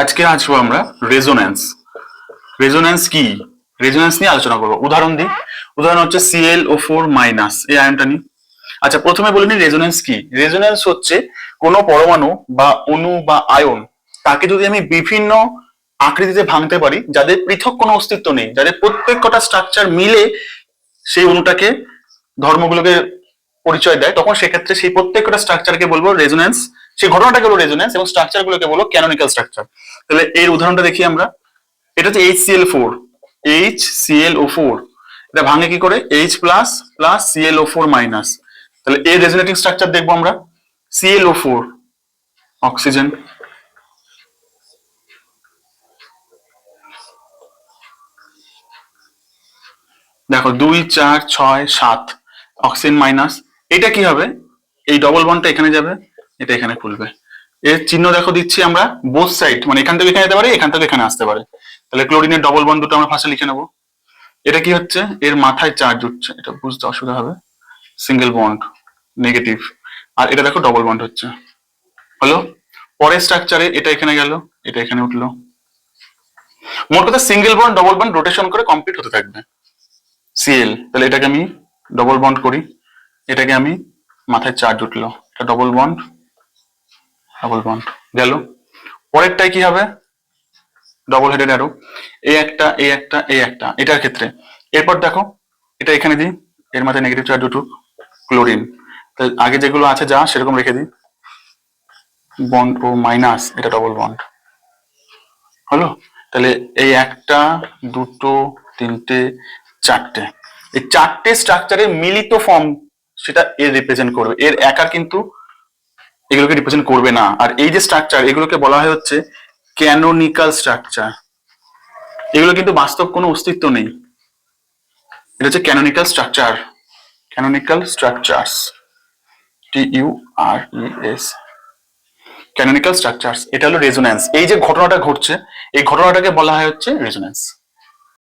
আজকে আসব আমরা রেজোন্যান্স। রেজোন্যান্স কি? রেজোন্যান্স নিয়ে আলোচনা করব। উদাহরণ দিই। উদাহরণ হচ্ছে সিএল ও ফোর মাইনাস এই আয়নটা নিই। আচ্ছা প্রথমে বলে নিই রেজোন্যান্স কি? রেজোন্যান্স হচ্ছে কোনো পরমাণু বা অণু বা আয়ন তাকে যদি আমি বিভিন্ন আকৃতিতে ভাঙতে পারি, যাদের পৃথক কোনো অস্তিত্ব নেই, যাদের প্রত্যেক কটা স্ট্রাকচার মিলে সেই অণুটাকে ধর্মগুলোকে পরিচয় দেয়, তখন সেক্ষেত্রে সেই প্রত্যেকটা স্ট্রাকচারকে বলব রেজোন্যান্স সেই ঘটনাটাকে বলব রেজোন্যান্স এবং স্ট্রাকচার গুলোকে বলব ক্যানোনিক্যাল স্ট্রাকচার তাহলে এর উদাহরণটা দেখি আমরা। এটা হচ্ছে H Cl four H Cl O four এটা ভাঙে কি করে? H plus plus Cl O four minus তাহলে এর রেজোনেটিং স্ট্রাকচার দেখব আমরা। সিএল ও ফোর অক্সিজেন দেখো দুই, চার, ছয়, সাত। অক্সিজেন মাইনাস এটা কি হবে? এই ডবল বন্ডটা এখানে যাবে। এটা এখানে খুলবে। এর চিহ্ন দেখো দিচ্ছি আমরা বোথ সাইড মানে এখান থেকে এখানে যেতে পারে, এখান থেকে এখানে আসতে পারে। তাহলে ক্লোরিনের ডবল বন্ড দুটো আমরা ফার্স্টে লিখে নেব। এটা কি হচ্ছে? এর মাথায় চার্জ উঠছে। এটা বুঝতে অসুবিধা হবে। সিঙ্গেল বন্ড নেগেটিভ আর এটা দেখো ডবল বন্ড হচ্ছে। হলো? পরের স্ট্রাকচারে এটা এখানে গেল, এটা এখানে উঠল। মোট কথা single bond double bond rotation করে কমপ্লিট হতে থাকবে। সিএল তাহলে এটাকে আমি ডবল বন্ড করি। এটাকে আমি মাথায় চার্জ উঠল। এটা ডবল বন্ড ডবল বন্ড গেল। পরেরটাই কি হবে? ডবল হেডেড অ্যারো এই একটা এই একটা এই একটা, এটার ক্ষেত্রে। এরপর দেখো, এটা এখানে দিই। এর মাথায় নেগেটিভ চার্জ উঠুক ক্লোরিন তো আগে যেগুলো আছে যা, সেরকম রেখে দিই। বন্ড ও মাইনাস এটা ডবল বন্ড হলো? তাহলে এই একটা, দুটো, তিনটে, চারটে। এই চারটে স্ট্রাকচারের মিলিত ফর্ম সেটা এর রিপ্রেজেন্ট করবে। এর একার কিন্তু এগুলোকে রিপ্রেজেন্ট করবে না। আর এই যে স্ট্রাকচার এগুলোকে বলা হয় হচ্ছে ক্যানোনিক্যাল স্ট্রাকচার এগুলো কিন্তু বাস্তব কোনো অস্তিত্ব নেই। এটা হচ্ছে canonical structure canonical structures T U R E S canonical structures এটা হলো রেজোন্যান্স এই যে ঘটনাটা ঘটছে, এই ঘটনাটাকে বলা হয় হচ্ছে রেজোন্যান্স